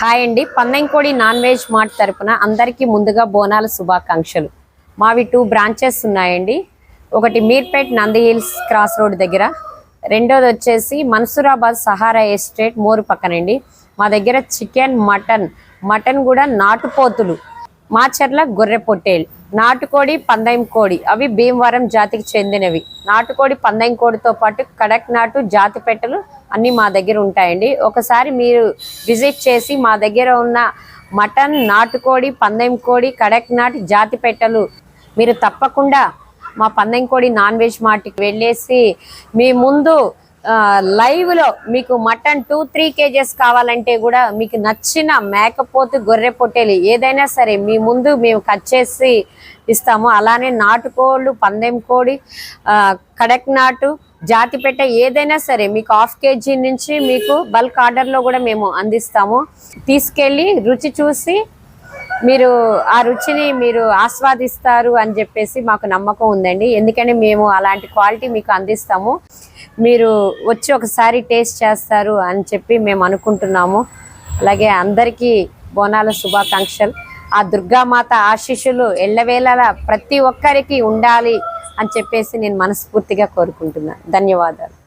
Hi అండి. పందెంకోడి non veg mart తరపున అందరికీ ముందుగా బోనాల శుభాకాంక్షలు. మావి టూ బ్రాంచెస్ ఉన్నాయండి. ఒకటి Meerpet Nandi hills cross road దగ్గర. రెండోది వచ్చేసి మన్సూరాబాద్ సహారా ఎస్టేట్ మోరు పక్కనండి. మా దగ్గర చికెన్ మటన్ మటన్ కూడా నాటుపోతులు. మా చెర్ల గొర్రె పొట్టేలు. నాటుకోడి పందెం కోడి. అవి భీమవరం జాతికి చెందినవి. నాటుకోడి పందెం కోడితో పాటు కడక్ నాటు జాతి పెట్టలు అన్నీ మా దగ్గర ఉంటాయండి. ఒకసారి మీరు విజిట్ చేసి మా దగ్గర ఉన్న మటన్ నాటుకోడి పందెం కోడి కడక్నాటి జాతి పెట్టలు మీరు తప్పకుండా మా పందెం కోడి నాన్ వెజ్ మాటికి వెళ్ళేసి మీ ముందు లైవ్లో లో మీకు మటన్ టూ త్రీ కేజెస్ కావాలంటే కూడా మీకు నచ్చిన మేకపోతు గొర్రె పొట్టేలు ఏదైనా సరే మీ ముందు మేము కట్ చేసి ఇస్తాము. అలానే నాటుకోళ్ళు పందెం కోడి కడక్నాటు జాతిపెట్ట జాతి పెట్ట ఏదైనా సరే మీకు హాఫ్ కేజీ నుంచి మీకు బల్క్ ఆర్డర్లో కూడా మేము అందిస్తాము. తీసుకెళ్ళి రుచి చూసి మీరు ఆ రుచిని మీరు ఆస్వాదిస్తారు అని చెప్పేసి మాకు నమ్మకం ఉందండి. ఎందుకంటే మేము అలాంటి క్వాలిటీ మీకు అందిస్తాము. మీరు వచ్చి ఒకసారి టేస్ట్ చేస్తారు అని చెప్పి మేము అనుకుంటున్నాము. అలాగే అందరికీ బోనాల శుభాకాంక్షలు. ఆ దుర్గామాత ఆశీస్సులు ఎల్లవేళలా ప్రతి ఒక్కరికి ఉండాలి అని చెప్పేసి నేను మనస్ఫూర్తిగా కోరుకుంటున్నాను ధన్యవాదాలు.